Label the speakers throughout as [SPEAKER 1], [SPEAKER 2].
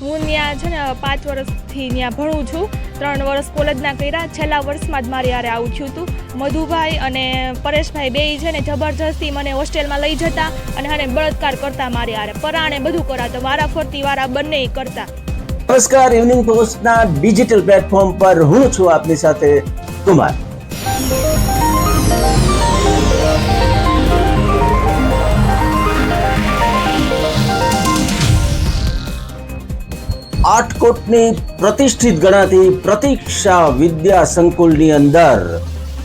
[SPEAKER 1] હું ત્યાં છે ને પાંચ વર્ષથી ત્યાં ભણું છું. ત્રણ વર્ષ કોલેજના કર્યા. છેલ્લા વર્ષમાં જ મારી હારે આવું થયું હતું. મધુભાઈ અને પરેશભાઈ બેય છે ને જબરજસ્તી મને હોસ્ટેલમાં લઈ જતા અને અને બળાત્કાર કરતા મારી હારે પરાણે બધું કરાતો વારા ફરતી, વારા બંને કરતા.
[SPEAKER 2] નમસ્કાર ઇવનિંગ પોસ્ટના ડિજિટલ પ્લેટફોર્મ પર હું છું આપની સાથે કુમાર. આટકોટની પ્રતિષ્ઠિત ગણાતી પ્રતીક્ષા વિદ્યા સંકુલની અંદર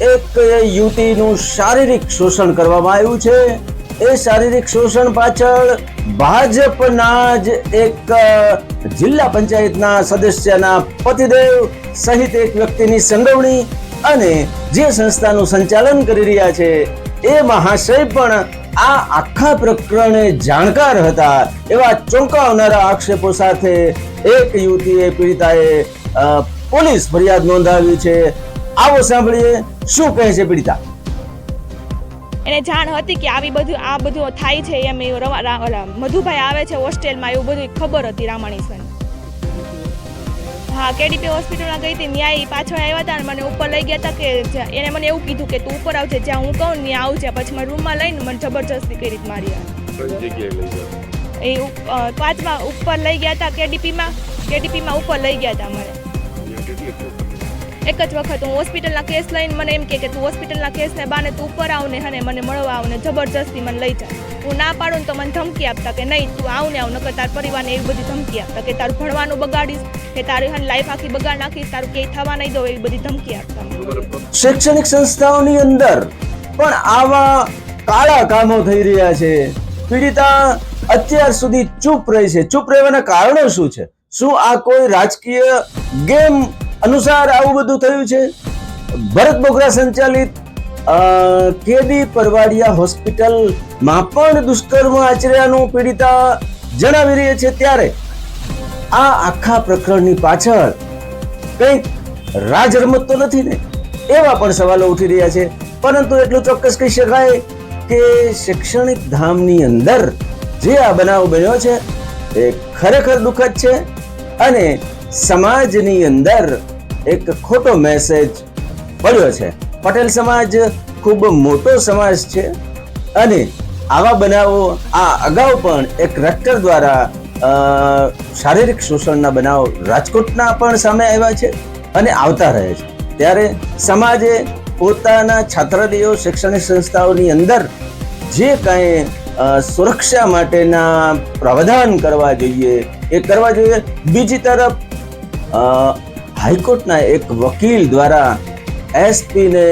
[SPEAKER 2] એક યુવતીનું શારીરિક શોષણ કરવામાં આવ્યું છે. એ શારીરિક શોષણ પાછળ ભાજપના જ એક જિલ્લા પંચાયતના સદસ્યના પતિદેવ સહિત એક વ્યક્તિની સંડોવણી અને જે સંસ્થાનું સંચાલન કરી રહ્યા છે એ મહાશય પણ આ આખા પ્રકરણે જાણકાર હતા એવા ચોંકાવનારા આક્ષેપો સાથે એક યુવતીએ પીડિતાએ પોલીસ ફરિયાદ નોંધાવી છે. આવો સાંભળીએ, શું કહે છે પીડિતા?
[SPEAKER 1] એને જાણ હતી કે આવી બધું, આ બધું થાય છે એમ મધુભાઈ આવે છે હોસ્ટેલમાં એવું બધું ખબર હતી રામાણીસન હા કેડીપી હોસ્પિટલમાં ગઈ હતી ત્યાં એ પાછળ આવ્યા હતા અને મને ઉપર લઈ ગયા હતા કે એને મને એવું કીધું કે તું ઉપર આવજે જ્યાં હું કહું ત્યાં આવજે. પછી મને રૂમમાં લઈને મને જબરજસ્તી કરી રીત મારી એ પાંચમાં ઉપર લઈ ગયા હતા કેડીપીમાં કેડીપીમાં ઉપર લઈ ગયા હતા મને? એક જ વખત હું હોસ્પિટલના કેસ લઈને મને એમ કે તું હોસ્પિટલના કેસને બાને તું ઉપર આવ ને હને મને મળવા આવ ને જબરજસ્તી મને લઈ જા. હું ના પાડું તો મને ધમકી આપતા કે નહીં, તું આવ ને આવ, નકર તાર પરિવારને એવી બધી ધમકી આપતા કે તારું ભણવાનું બગાડીશ, કે તારી હન લાઈફ આખી બગાડ નાખીશ, તારું ક્યાંય થવા નહીં દો એવી બધી ધમકી આપતા
[SPEAKER 2] શૈક્ષણિક સંસ્થાઓની અંદર પણ આવા કાળા કામો થઈ રહ્યા છે. પીડિતા અત્યાર સુધી ચૂપ રહી છે. ચૂપ રહેવાના કારણો શું છે? શું આ કોઈ રાજકીય ગેમ અનુસાર આવું બધું થયું છે. ભરત બોગરા સંચાલિત કેડી પરવાડિયા હોસ્પિટલમાં પણ દુષ્કર્મ આચર્યાનું પીડિતા જણાવી રહી છે ત્યારે આ આખા પ્રકરણની પાછળ કંઈક રાજ રમત તો નથી ને? એવા પણ સવાલો ઉઠી રહ્યા છે. પરંતુ એટલું ચોક્કસ કહી શકાય કે શૈક્ષણિક ધામની અંદર જે આ બનાવ બન્યો છે, એ ખરેખર દુઃખદ છે અને સમાજની અંદર એક ખોટો મેસેજ પડ્યો છે. પટેલ સમાજ ખૂબ મોટો સમાજ છે અને આવા બનાવો, આ અગાઉ પણ એક રેક્ટર દ્વારા શારીરિક શોષણના બનાવ રાજકોટના પણ સામે આવ્યા છે અને આવતા રહે છે. ત્યારે સમાજે પોતાના છાત્રાલયો શૈક્ષણિક સંસ્થાઓની અંદર જે કાંઈ સુરક્ષા માટેના પ્રાવધાન કરવા જોઈએ, એ કરવા જોઈએ. બીજી તરફ હાઈકોર્ટના એક વકીલ દ્વારા એસપીને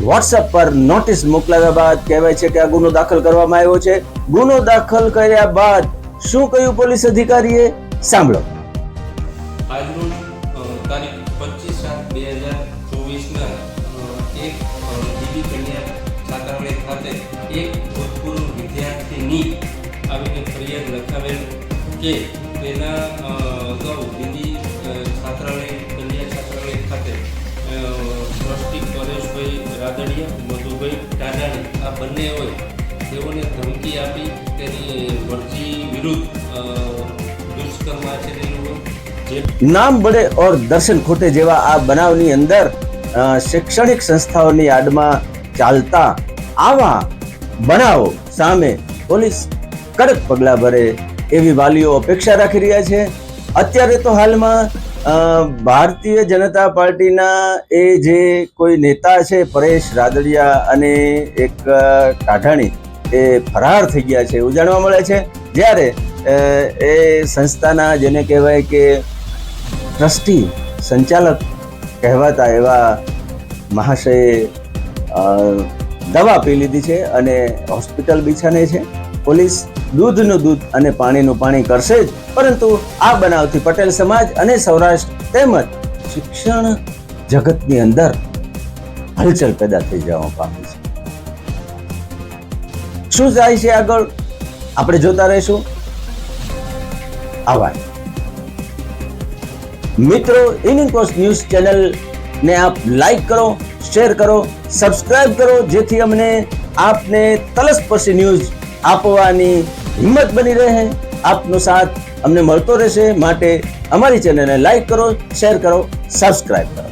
[SPEAKER 2] વોટ્સએપ પર નોટિસ મોકલાવ્યા બાદ કહેવાય છે કે આ ગુનો દાખલ કરવામાં આવ્યો છે. ગુનો દાખલ કર્યા બાદ શું કહ્યું પોલીસ અધિકારીએ સાંભળો?
[SPEAKER 3] આવીને ફરિયાદ લખાવેલ કે તેના અગાઉ દીદી ટ્રસ્ટી પરેશભાઈ રાદડિયા, મધુભાઈ ટાટાણી આ બંને હોય, તેઓને ધમકી આપી તેની મરજી વિરુદ્ધ દુષ્કર્મ આચરેલું
[SPEAKER 2] નામ બડે ઓર દર્શન ખોટે જેવા આ બનાવની અંદર શૈક્ષણિક સંસ્થાઓની આડમાં ચાલતા આવા બનાવો સામે પોલીસ કડક પગલાં ભરે એવી વાલીઓ અપેક્ષા રાખી રહ્યા છે. અત્યારે તો હાલમાં ભારતીય જનતા પાર્ટીના એ જે કોઈ નેતા છે, પરેશ રાદડિયા અને એક કાઢાણી, એ ફરાર થઈ ગયા છે એવું જાણવા મળે છે. જ્યારે એ સંસ્થાના જેને કહેવાય કે ટ્રસ્ટી સંચાલક કહેવાતા એવા મહાશયે દવા પી લીધી છે અને હોસ્પિટલ બિછાને છે. પોલીસ દૂધનું દૂધ અને પાણીનું પાણી કરશે જ. પરંતુ આ બનાવથી પટેલ સમાજ અને સૌરાષ્ટ્ર તેમજ શિક્ષણ જગતની અંદર હલચલ પેદા થઈ જવા પામી છે. શું જાય છે આગળ? આપણે જોતા રહીશું. આભાર. મિત્રો પોસ્ટ ન્યૂઝ ચેનલ ને આપ લાઈક કરો શેર કરો સબસ્ક્રાઇબ કરો, જેથી અમને આપને તલસ્પર્શી ન્યૂઝ આપવાની હિંમત બની રહે. આપનો સાથ અમને મળતો રહેશે. માટે અમારી ચેનલને લાઈક કરો શેર કરો સબસ્ક્રાઈબ કરો.